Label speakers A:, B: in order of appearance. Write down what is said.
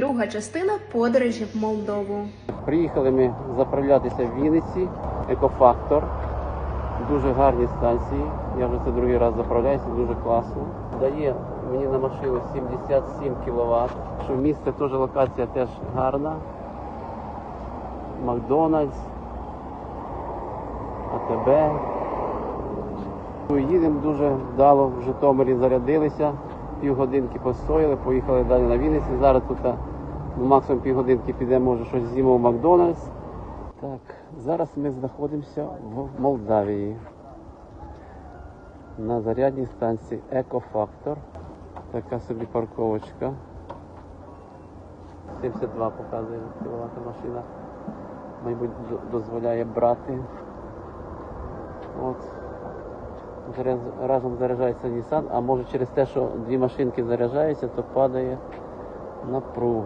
A: Друга частина подорожі в Молдову.
B: Приїхали ми заправлятися в Вінниці, екофактор. Дуже гарні станції. Я вже це другий раз заправляюся, дуже класно. Дає мені на машину 77 кВт. Що місце теж локація теж гарна. Макдональдс, АТБ. Їдемо дуже вдало, в Житомирі зарядилися, півгодинки постояли, поїхали далі на Вінниці. Зараз тут а, ну, максимум півгодинки підемо, може щось з'їмо в Макдональдс. Так, зараз ми знаходимося в Молдавії. На зарядній станції Екофактор. Така собі парковочка. 72 показує кіловат машина. Мабуть, дозволяє брати. От. Разом заряджається Nissan, а може через те, що дві машинки заряджаються, то падає напруга.